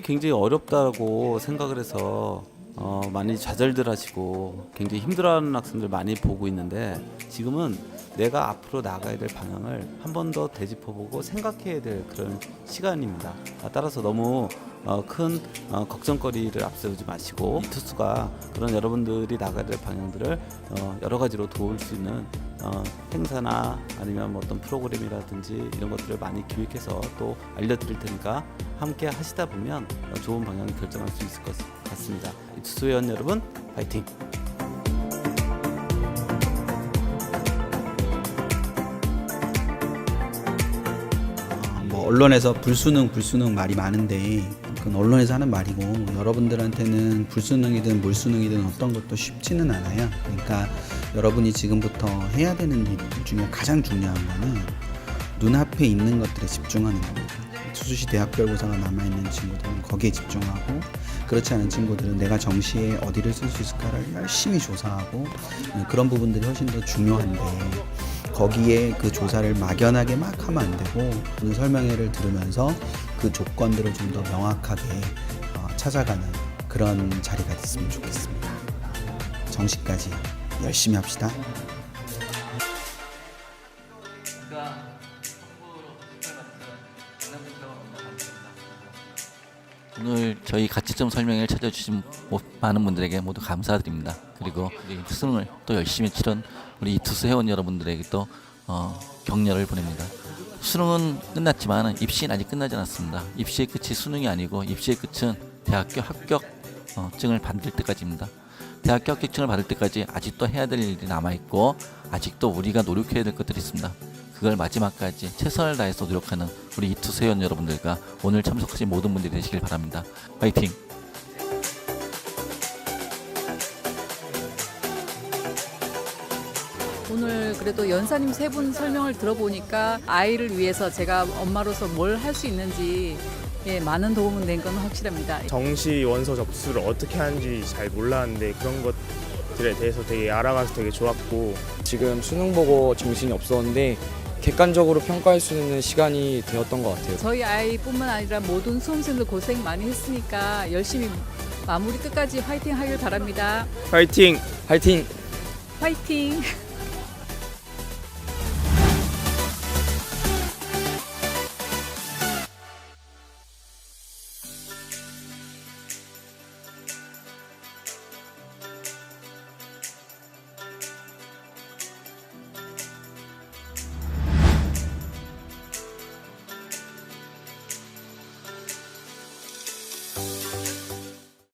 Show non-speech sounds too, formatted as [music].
굉장히 어렵다고 생각을 해서 어, 많이 좌절들 하시고 굉장히 힘들어하는 학생들 많이 보고 있는데 지금은 내가 앞으로 나가야 될 방향을 한 번 더 되짚어보고 생각해야 될 그런 시간입니다. 아, 따라서 너무 어, 큰 어, 걱정거리를 앞세우지 마시고 이 투수가 그런 여러분들이 나가야 될 방향들을 어, 여러 가지로 도울 수 있는 어, 행사나 아니면 뭐 어떤 프로그램이라든지 이런 것들을 많이 기획해서 또 알려드릴 테니까 함께 하시다 보면 어, 좋은 방향을 결정할 수 있을 것 같습니다. 이 투수 회원 여러분 파이팅! 어, 뭐 언론에서 불수능 불수능 말이 많은데 그건 언론에서 하는 말이고 여러분들한테는 불수능이든 물수능이든 어떤 것도 쉽지는 않아요. 그러니까 여러분이 지금부터 해야 되는 일 중에 가장 중요한 거는 눈앞에 있는 것들에 집중하는 겁니다. 수수시 대학 별고사가 남아있는 친구들은 거기에 집중하고 그렇지 않은 친구들은 내가 정시에 어디를 쓸 수 있을까를 열심히 조사하고 네, 그런 부분들이 훨씬 더 중요한데 거기에 그 조사를 막연하게 막 하면 안 되고 오늘 설명회를 들으면서 그 조건들을 좀 더 명확하게 어, 찾아가는 그런 자리가 됐으면 좋겠습니다. 정시까지 열심히 합시다. 오늘 저희 가치점 설명회를 찾아주신 모- 많은 분들에게 모두 감사드립니다. 그리고 수능을 또 열심히 치른 우리 이투스 회원 여러분들에게 또 어, 격려를 보냅니다. 수능은 끝났지만 입시는 아직 끝나지 않았습니다. 입시의 끝이 수능이 아니고 입시의 끝은 대학교 합격증을 받을 때까지입니다. 대학교 합격증을 받을 때까지 아직도 해야 될 일이 남아 있고 아직도 우리가 노력해야 될 것들이 있습니다. 그걸 마지막까지 최선을 다해서 노력하는 우리 회원 여러분들과 오늘 참석하신 모든 분들이 되시길 바랍니다. 파이팅! 오늘 그래도 연사님 세 분 설명을 들어보니까 아이를 위해서 제가 엄마로서 뭘 할 수 있는지 예, 많은 도움은 된 건 확실합니다. 정시 원서 접수를 어떻게 하는지 잘 몰랐는데 그런 것들에 대해서 되게 알아가서 되게 좋았고 지금 수능 보고 정신이 없었는데 객관적으로 평가할 수 있는 시간이 되었던 것 같아요. 저희 아이뿐만 아니라 모든 수험생들 고생 많이 했으니까 열심히 마무리 끝까지 화이팅 하길 바랍니다. 파이팅! 화이팅! 화이팅! [laughs]